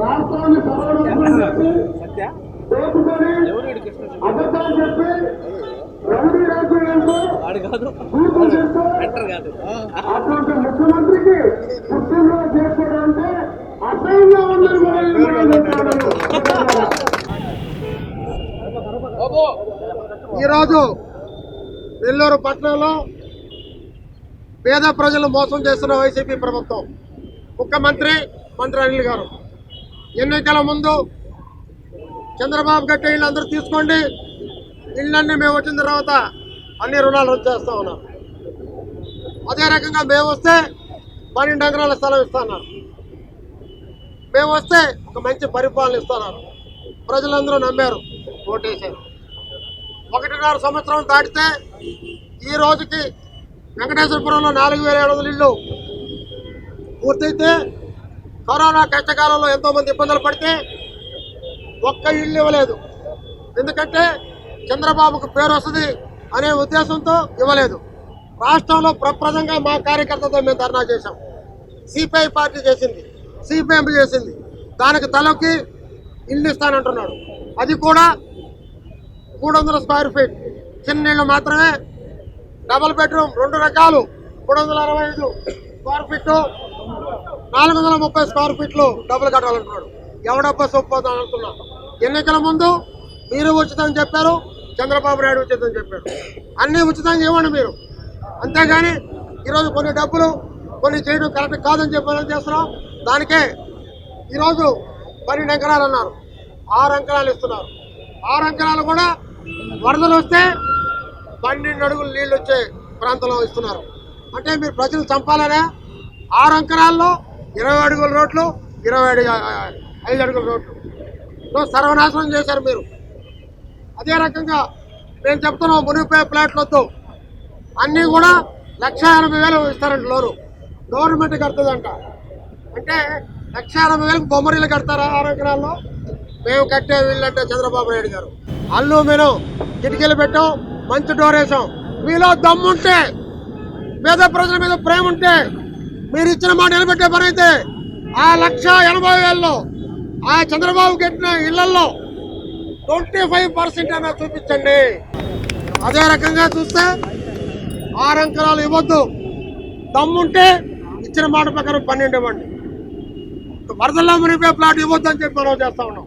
రాష్ట్రాన్ని దోచుకొని అబద్ధాలు చెప్పి రౌడీ రాజకీయాలతో అటువంటి ముఖ్యమంత్రికి పుట్టినరోజు చేసుకోవడం అంటే అసహ్యంగా ఉందని. ఈరోజు నెల్లూరు పట్టణంలో పేద ప్రజలు మోసం చేస్తున్న వైసీపీ ప్రభుత్వం. ముఖ్యమంత్రి మంత్రి అనిల్ గారు. ఎన్నికల ముందు చంద్రబాబు గట్టి ఇళ్ళు అందరూ తీసుకోండి. ఇళ్ళన్నీ మేము వచ్చిన తర్వాత అన్ని రుణాలు రద్దు చేస్తా ఉన్నారు అదే రకంగా మేము వస్తే పన్నెండు ఎకరాల స్థలం ఇస్తున్నారు మేము వస్తే ఒక మంచి పరిపాలన ఇస్తున్నారు ప్రజలందరూ నమ్మారు ఓటేశారు. ఒకటిన్నర సంవత్సరం దాటితే ఈ రోజుకి వెంకటేశ్వరపురంలో నాలుగు వేల ఏడు వందల ఇళ్ళు పూర్తయితే కరోనా కష్టకాలంలో ఎంతో మంది ఇబ్బందులు పడితే ఒక్క ఇల్లు ఇవ్వలేదు. ఎందుకంటే చంద్రబాబుకు పేరు వస్తుంది అనే ఉద్దేశంతో ఇవ్వలేదు. రాష్ట్రంలో ప్రప్రదంగా మా కార్యకర్తతో మేము ధర్నా చేశాం. సిపిఐ పార్టీ చేసింది సిపిఎం చేసింది. దానికి తలకి ఇల్లు ఇస్తానంటున్నాడు. అది కూడా మూడు వందల స్క్వేర్ ఫీట్. చిన్న ఇళ్ళు మాత్రమే. డబల్ బెడ్రూమ్ రెండు రకాలు. మూడు వందల అరవై ఐదు స్క్వేర్ ఫీట్. నాలుగు వందల ముప్పై స్క్వేర్ ఫీట్లు డబ్బులు కట్టాలంటున్నాడు. ఎవడబ్బా సొప్పోతాం అంటున్నా ఎన్నికల ముందు మీరు ఉచితం చెప్పారు చంద్రబాబు నాయుడు ఉచితం చెప్పారు. అన్నీ ఉచితంగా ఇవ్వండి మీరు. అంతేగాని ఈరోజు కొన్ని డబ్బులు కొన్ని చేయడం కరెక్ట్ కాదని చెప్పి చేస్తున్నాం. దానికే ఈరోజు పన్నెండు ఎకరాలు అన్నారు. ఆరు అంకణాలు ఇస్తున్నారు. ఆరు అంకణాలు కూడా వరదలు వస్తే పన్నెండు అడుగులు నీళ్ళు వచ్చే ప్రాంతంలో ఇస్తున్నారు. అంటే మీరు ప్రజలు చంపాలనే ఆరు అంకణాల్లో ఇరవై అడుగుల రోడ్లు ఇరవై అడుగు ఐదు అడుగుల రోడ్లు. సర్వనాశనం చేశారు మీరు. అదే రకంగా నేను చెప్తున్నాం మునిగిపోయే ప్లాట్లు వద్దు. అన్నీ కూడా లక్ష ఎనభై వేలు ఇస్తారంట లోను. గవర్నమెంట్ కడుతుందంట. అంటే లక్ష ఎనభై వేలకు బొమ్మరీలు కడతారా ఆరు ఎకరాల్లో మేము కట్టే వీళ్ళంటే చంద్రబాబు నాయుడు గారు. అల్లు మేము కిటికీలు పెట్టాం మంచి డోర్ వేసాం. మీలో దమ్ముంటే పేద ప్రజల మీద ప్రేమ ఉంటే మీరు ఇచ్చిన మాట నిలబెట్టే పని అయితే ఆ లక్ష ఎనభై వేలలో ఆ చంద్రబాబు కట్టిన ఇళ్ళలో ట్వంటీ ఫైవ్ పర్సెంట్ అయినా చూపించండి. అదే రకంగా చూస్తే ఆరు ఇవ్వద్దు. దమ్ముంటే ఇచ్చిన మాట ప్రకారం పన్నెండు ఇవ్వండి. వరదల్లో మునిగిపోయే ప్లాట్ ఇవ్వద్దు అని చెప్పి మనం చేస్తా ఉన్నాం.